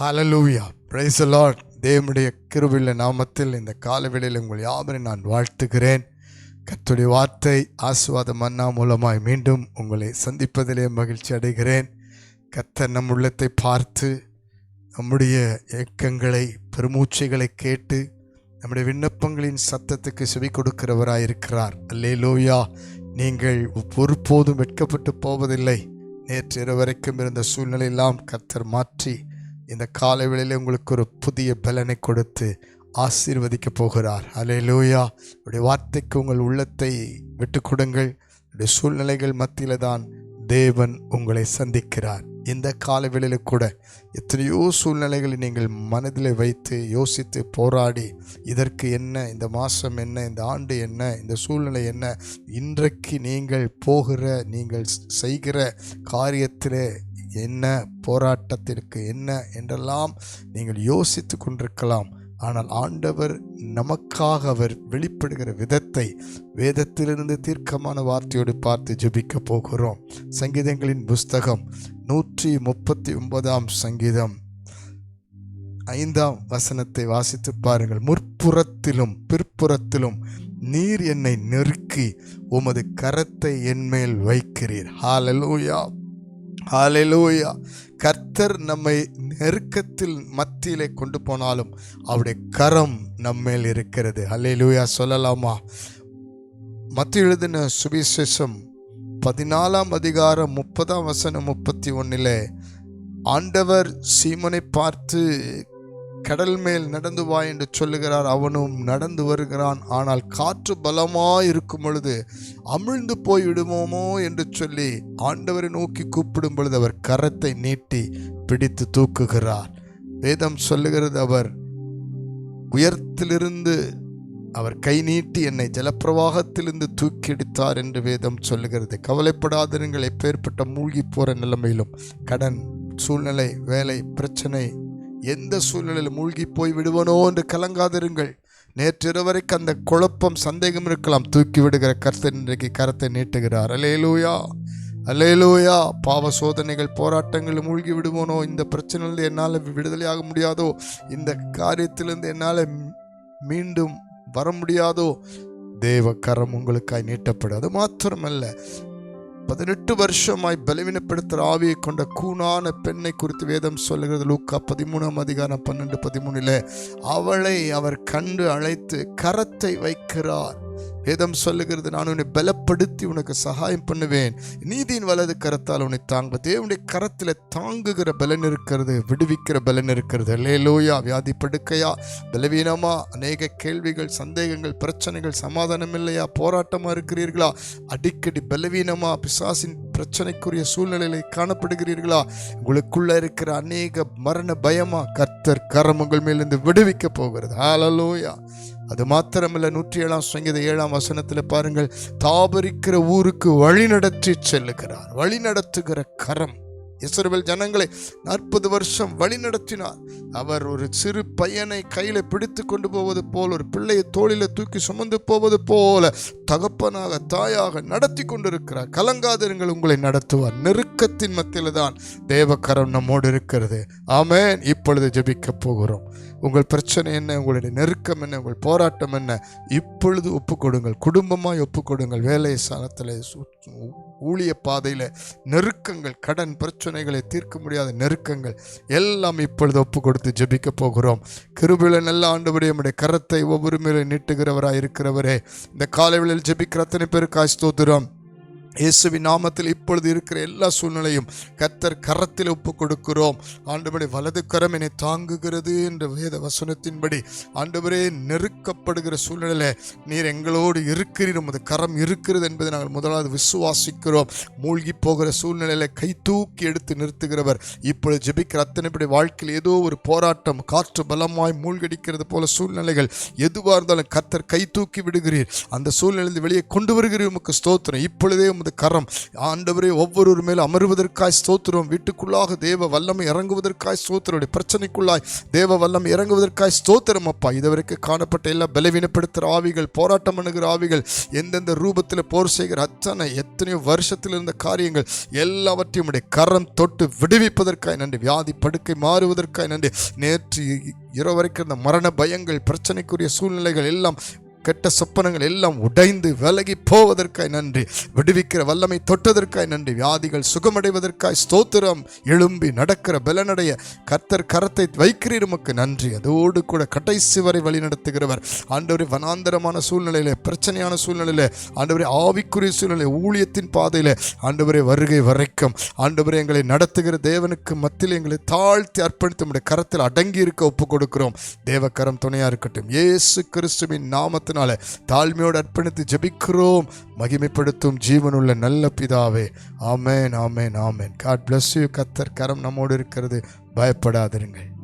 Hallelujah price Lord தேவனுடைய கிருவில்ல நாமத்தில் இந்த காலவெளியில் உங்கள் யாவரை நான் வாழ்த்துகிறேன். கத்துடைய வார்த்தை ஆசுவாத மன்னா மூலமாய் மீண்டும் உங்களை சந்திப்பதிலே மகிழ்ச்சி அடைகிறேன். கத்த நம் உள்ளத்தை பார்த்து நம்முடைய ஏக்கங்களை பெருமூச்சைகளை கேட்டு நம்முடைய விண்ணப்பங்களின் சத்தத்துக்கு செவி கொடுக்கிறவராயிருக்கிறார் அல்லேலூயா. நீங்கள் ஒருபோதும் வெட்கப்பட்டு போவதில்லை. நேற்று இரவு வரைக்கும் இருந்த சூழ்நிலையெல்லாம் கத்தர் மாற்றி இந்த காலை வேளையில் உங்களுக்கு ஒரு புதிய பலனை கொடுத்து ஆசீர்வதிக்க போகிறார். அல்லேலூயா உடைய வார்த்தைக்கு உங்கள் உள்ளத்தை விட்டு கொடுங்கள். உடைய சூழ்நிலைகள் மத்தியில் தான் தேவன் உங்களை சந்திக்கிறார். இந்த காலவெளியில் கூட எத்தனையோ சூழ்நிலைகளை நீங்கள் மனதில் வைத்து யோசித்து போராடி இதற்கு என்ன இந்த மாதம் என்ன இந்த ஆண்டு என்ன இந்த சூழ்நிலை என்ன இன்றைக்கு நீங்கள் போகிற நீங்கள் செய்கிற காரியத்தில் என்ன போராட்டத்திற்கு என்ன என்றெல்லாம் நீங்கள் யோசித்து கொண்டிருக்கலாம். ஆனால் ஆண்டவர் நமக்காக அவர் வெளிப்படுகிற விதத்தை வேதத்திலிருந்து தீர்க்கமான வார்த்தையோடு பார்த்து ஜெபிக்க போகிறோம். சங்கீதங்களின் புஸ்தகம் நூற்றி முப்பத்தி ஒன்பதாம் சங்கீதம். ஐந்தாம் வசனத்தை வாசித்து பாருங்கள். முற்புறத்திலும் பிற்புறத்திலும் நீர் என்னை நெருக்கி உமது கரத்தை என்மேல் வைக்கிறீர். ஹாலலூயா ஹalleluya. கர்த்தர் நம்மை நெருக்கத்தில் மத்தியிலே கொண்டு போனாலும் அவருடைய கரம் நம்மேல் இருக்கிறது. ஹalleluya சொல்லலாமா? மத்திய எழுதின சுவிசேஷம் பதினாலாம் அதிகாரம் முப்பதாம் வசனம் முப்பத்தி ஒன்றில் ஆண்டவர் சீமனை பார்த்து கடல் மேல் நடந்து வா என்று சொல்லுகிறார். அவனும் நடந்து வருகிறான். ஆனால் காற்று பலமாய் இருக்கும் பொழுது அமிழ்ந்து போய் விடுமோமோ என்று சொல்லி ஆண்டவரை நோக்கி கூப்பிடும் பொழுது அவர் கரத்தை நீட்டி பிடித்து தூக்குகிறார். வேதம் சொல்லுகிறது அவர் உயரத்திலிருந்து அவர் கை நீட்டி என்னை ஜலப்பிரவாகத்திலிருந்து தூக்கியடித்தார் என்று வேதம் சொல்லுகிறது. கவலைப்படாதிருங்கள். எப்பேற்பட்ட மூழ்கி போற நிலைமையிலும் கடன் சூழ்நிலை வேலை பிரச்சனை எந்த சூழ்நிலையில் மூழ்கி போய் விடுவனோ என்று கலங்காதிருங்கள். நேற்று வரைக்கும் அந்த குழப்பம் சந்தேகம் இருக்கலாம். தூக்கி விடுகிற கருத்தை இன்றைக்கு கரத்தை நீட்டுகிறார். அலேலூயா அலேலூயா பாவ சோதனைகள் போராட்டங்கள் மூழ்கி விடுவோனோ? இந்த பிரச்சனையிலிருந்து என்னால் விடுதலையாக முடியாதோ? இந்த காரியத்திலிருந்து என்னால் மீண்டும் வர முடியாதோ? தேவ கரம் உங்களுக்காய் நீட்டப்படும். அது மாத்திரமல்ல. பதினெட்டு வருஷமாய் பலவீனப்படுத்துகிற ஆவியை கொண்ட கூணான பெண்ணை குறித்து வேதம் சொல்லுகிறது. லூக்கா பதிமூணாம் அதிகாரம் பன்னெண்டு பதிமூணில் அவளை அவர் கண்டு அழைத்து கரத்தை வைக்கிறார். வேதம் சொல்லுகிறது நான் உன்னை பலப்படுத்தி உனக்கு சகாயம் பண்ணுவேன். நீதியின் வலது கரத்தால் உன்னை தாங்க தேவனுடைய கரத்தில் தாங்குகிற பலன் இருக்கிறது விடுவிக்கிற பலன் இருக்கிறது. லேலோயா வியாதி படுக்கையா பலவீனமா அநேக கேள்விகள் சந்தேகங்கள் பிரச்சனைகள் சமாதானம் இல்லையா போராட்டமாக இருக்கிறீர்களா? அடிக்கடி பலவீனமா பிசாசின் பிரச்சனைக்குரிய சூழ்நிலையில காணப்படுகிறீர்களா? உங்களுக்குள்ள இருக்கிற அநேக மரண பயமா கர்த்தர் கரம் உங்கள் மேலிருந்து விடுவிக்க போகிறது. ஆலலோயா அது மாத்திரமல்ல நூற்றி ஏழாம் சங்கீத ஏழாம் வசனத்தில் பாருங்கள் தாபரிக்கிற ஊருக்கு வழி நடத்தி செல்லுகிறார். வழி நடத்துகிற கரம். இஸ்ரவேல் ஜனங்களை நாற்பது வருஷம் வழி நடத்தினார். அவர் ஒரு சிறு பையனை கையில பிடித்து கொண்டு போவது போல் ஒரு பிள்ளையை தோளில தூக்கி சுமந்து போவது போல தகப்பனாக தாயாக நடத்தி கொண்டிருக்கிறார். கலங்காதிருங்கள் உங்களை நடத்துவார். நெருக்கத்தின் மத்தியில் தான் தேவக்கரம் நம்மோடு இருக்கிறது. ஆமேன். இப்பொழுது ஜபிக்க போகிறோம். உங்கள் பிரச்சனை என்ன? உங்களுடைய நெருக்கம் என்ன? உங்கள் போராட்டம் என்ன? இப்பொழுது ஒப்பு கொடுங்கள் குடும்பமாய் ஒப்பு கொடுங்கள் வேலை ஸ்தானத்தில் ஊழிய பாதையில் நெருக்கங்கள் கடன் பிரச்சனைகளை தீர்க்க முடியாத நெருக்கங்கள் எல்லாம் இப்பொழுது ஒப்பு கொடுத்து ஜெபிக்க போகிறோம். கிருபில நல்ல ஆண்டுபடி நம்முடைய கரத்தை ஒவ்வொரு மேலே நீட்டுகிறவராக இருக்கிறவரே இந்த காலைகளில் ஜெபிக்கிற அத்தனை பேருக்காய் ஸ்தோத்திரம். இயேசுவின் நாமத்தில் இப்பொழுது இருக்கிற எல்லா சூழ்நிலையும் கத்தர் கரத்தில் ஒப்பு கொடுக்கிறோம் ஆண்டவரே வலது கரம் என்னை தாங்குகிறது என்ற வேத வசனத்தின்படி ஆண்டவரே நெருக்கப்படுகிற சூழ்நிலையில் நீர் எங்களோடு இருக்கிறீர் உமது கரம் இருக்கிறது என்பதை நாங்கள் முதலாவது விசுவாசிக்கிறோம். மூழ்கி போகிற சூழ்நிலையில கை தூக்கி எடுத்து நிறுத்துகிறவர். இப்பொழுது ஜெபிக்கிற அத்தனைப்படி வாழ்க்கையில் ஏதோ ஒரு போராட்டம் காற்று பலமாய் மூழ்கடிக்கிறது போல சூழ்நிலைகள் எதுவாக இருந்தாலும் கத்தர் கை தூக்கி விடுகிறீர். அந்த சூழ்நிலையிலிருந்து வெளியே கொண்டு வருகிறீர் உமக்கு ஸ்தோத்திரம். இப்பொழுதே உமது உமது கரம். ஆண்டவரே ஒவ்வொருவர் மேலும் அமருவதற்காய் ஸ்தோத்திரம். வீட்டுக்குள்ளாக தேவ வல்லமை இறங்குவதற்காய் ஸ்தோத்திரம். பிரச்சனைக்குள்ளாய் தேவ வல்லம் இறங்குவதற்காய் ஸ்தோத்திரம் அப்பா. இதுவரைக்கும் காணப்பட்ட எல்லா பலவீனப்படுத்துகிற ஆவிகள் போராட்டம் பண்ணுகிற ஆவிகள் எந்தெந்த ரூபத்தில் போர் செய்கிற அத்தனை எத்தனையோ வருஷத்தில் இருந்த காரியங்கள் எல்லாவற்றையும் உடைய கரம் தொட்டு விடுவிப்பதற்காய் நன்றி. வியாதி படுக்கை மாறுவதற்காய் நன்றி. நேற்று இரவு வரைக்கும் இருந்த மரண பயங்கள் பிரச்சனைக்குரிய சூழ்நிலைகள் எல்லாம் கெட்ட சொப்பனங்கள் எல்லாம் உடைந்து விலகி போவதற்காய் நன்றி. விடுவிக்கிற வல்லமை தொட்டதற்காய் நன்றி. வியாதிகள் சுகமடைவதற்காய் ஸ்தோத்திரம். எழும்பி நடக்கிற பலனடைய கர்த்தர் கரத்தை வைக்கிறீர் உமக்கு நன்றி. அதோடு கூட கடைசி வரை வழி நடத்துகிறவர். ஆண்டவரே வனாந்தரமான சூழ்நிலையில பிரச்சனையான சூழ்நிலையில ஆண்டவரே ஆவிக்குரிய சூழ்நிலை ஊழியத்தின் பாதையில ஆண்டவரே வருகை வரைக்கும். ஆண்டவரே எங்களை நடத்துகிற தேவனுக்கு மத்தியில் எங்களை தாழ்த்தி அர்ப்பணித்து நம்முடைய கரத்தில் அடங்கி இருக்க ஒப்பு கொடுக்கிறோம் தேவக்கரம் துணையா இருக்கட்டும். இயேசு கிறிஸ்துவின் நாமத்தினால தாழ்மையோடு அர்ப்பணித்து ஜபிக்கிறோம். மகிமைப்படுத்தும் ஜீவனுள்ள நல்ல பிதாவே. ஆமேன் ஆமேன் ஆமேன். காட் பிளஸ் யூ கத்தர் கரம் நம்மோடு இருக்கிறது. பயப்படாதிருங்கள்.